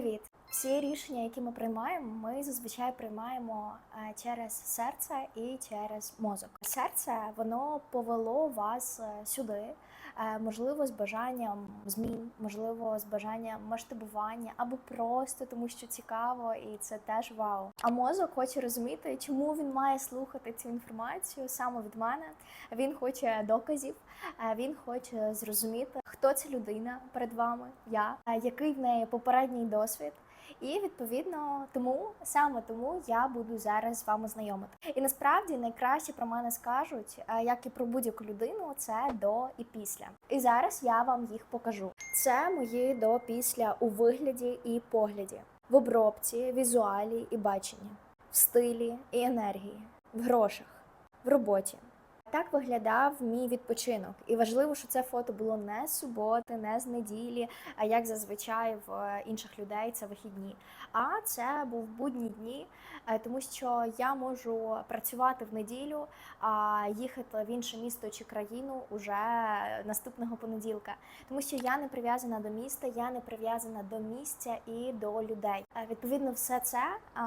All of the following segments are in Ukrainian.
Привіт! Всі рішення, які ми приймаємо, ми зазвичай приймаємо е, через серце і через мозок. Серце воно повело вас е, сюди, е, можливо, з бажанням змін, можливо, з бажанням масштабування, або просто тому, що цікаво, і це теж вау. А мозок хоче розуміти, чому він має слухати цю інформацію саме від мене. Він хоче доказів, він хоче зрозуміти, хто ця людина перед вами, я, який в неї попередній досвід. І відповідно тому саме тому я буду зараз з вами знайомити. І насправді найкраще про мене скажуть, е, як і про будь-яку людину, це до і після. І зараз я вам їх покажу. Це мої до після у вигляді і погляді, в обробці, візуалі і баченні, в стилі і енергії, в грошах, в роботі. Так виглядав мій відпочинок, і важливо, що це фото було не з суботи, не з неділі, а як зазвичай в е, інших людей це вихідні. А це був будні дні, е, тому що я можу працювати в неділю, а їхати в інше місто чи країну уже наступного понеділка. Тому що я не прив'язана до міста, я не прив'язана до місця і до людей. Е, Відповідно, все це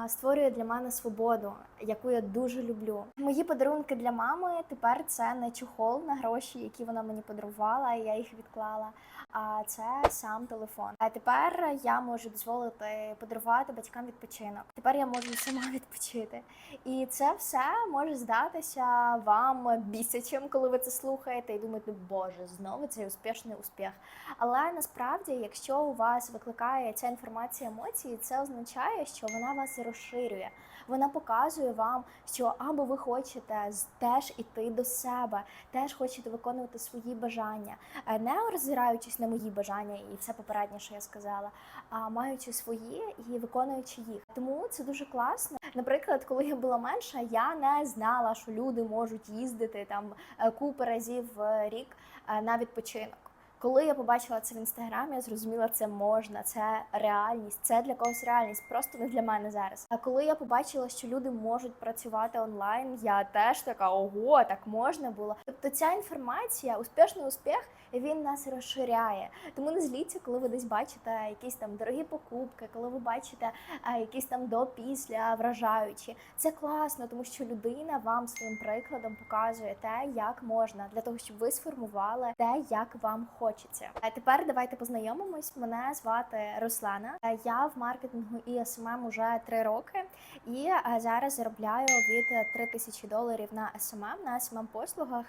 створює для мене свободу, яку я дуже люблю. Мої подарунки для мами тепер це не чохол на гроші, які вона мені подарувала, і я їх відклала. А це сам телефон. А тепер я можу дозволити подарувати батькам відпочинок. Тепер я можу сама відпочити. І це все може здатися вам бісячим, коли ви це слухаєте, і думаєте, боже, знову цей успішний успіх. Але насправді, якщо у вас викликає ця інформація емоції, це означає, що вона вас розширює. Вона показує вам, що або ви хочете теж іти до себе, теж хочете виконувати свої бажання, е, не роззираючись на мої бажання і все попереднє, що я сказала, а маючи свої і виконуючи їх. Тому це дуже класно. Наприклад, коли я була менша, я не знала, що люди можуть їздити там купи купу разів в рік е, на відпочинок. Коли я побачила це в інстаграмі, я зрозуміла, це можна, це реальність, це для когось реальність, просто не для мене зараз. А коли я побачила, що люди можуть працювати онлайн, я теж така ого, так можна було. Тобто ця інформація, успішний успіх, він нас розширяє. Тому не зліться, коли ви десь бачите якісь там дорогі покупки, коли ви бачите якісь там до після вражаючі. Це класно, тому що людина вам своїм прикладом показує те, як можна, для того, щоб ви сформували те, як вам хочеться. А тепер давайте познайомимось. Мене звати Руслана. Е, Я в маркетингу і СММ уже три роки, і е, зараз заробляю від 3 тисячі доларів на СММ, на СММ послугах.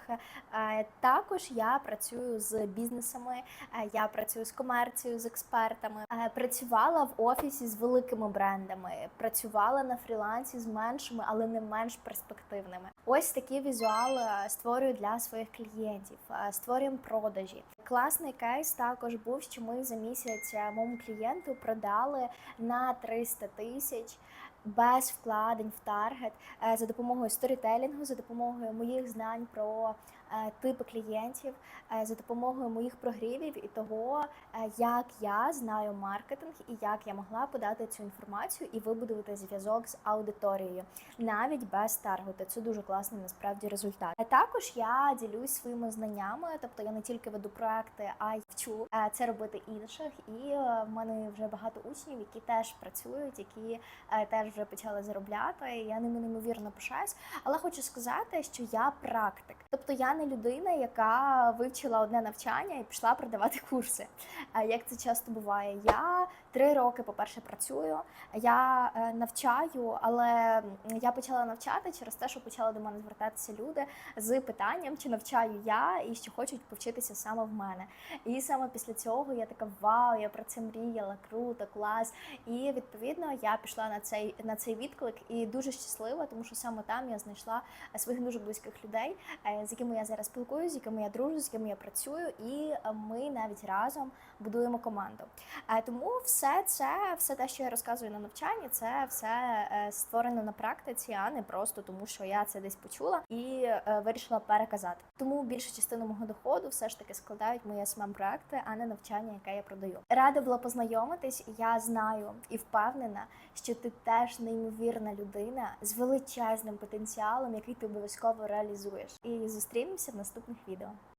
Е, Також я працюю з бізнесами, я працюю з комерцією, з експертами. Працювала в офісі з великими брендами, працювала на фрілансі з меншими, але не менш перспективними. Ось такі візуали створюю для своїх клієнтів, створюємо продажі. Класний кейс також був, що ми за місяць е, моєму клієнту продали на 300 тисяч. Без вкладень в таргет е, за допомогою сторітелінгу, за допомогою моїх знань про е, типи клієнтів, е, за допомогою моїх прогрівів і того, як я знаю маркетинг і як я могла подати цю інформацію і вибудувати зв'язок з аудиторією, навіть без таргету. Це дуже класний насправді результат. Також я ділюсь своїми знаннями, тобто я не тільки веду проекти, а й вчу це робити інших. І в мене вже багато учнів, які теж працюють, які теж вже почали заробляти. і Я ними неймовірно пишаюсь. Але хочу сказати, що я практик, тобто я не людина, яка вивчила одне навчання і пішла продавати курси. Як це часто буває, я три роки, по-перше, працюю. Я е, навчаю, але я почала навчати через те, що почали до мене звертатися люди з питанням, чи навчаю я і що хочуть повчитися саме в мене. І саме після цього я така вау, я про це мріяла, круто, клас. І відповідно я пішла на цей на цей відклик і дуже щаслива, тому що саме там я знайшла е, своїх дуже близьких людей, е, з якими я зараз спілкуюся, з якими я дружу, з якими я працюю, і ми навіть разом будуємо команду. Е, Тому все це, все те, що я розказую на навчанні, це все створено на практиці, а не просто тому, що я це десь почула і вирішила переказати. Тому більшу частину мого доходу все ж таки складають мої смм проекти, а не навчання, яке я продаю. Рада була познайомитись. Я знаю і впевнена, що ти неймовірна людина з величезним потенціалом, який ти обов'язково реалізуєш. І зустрінемося в наступних відео.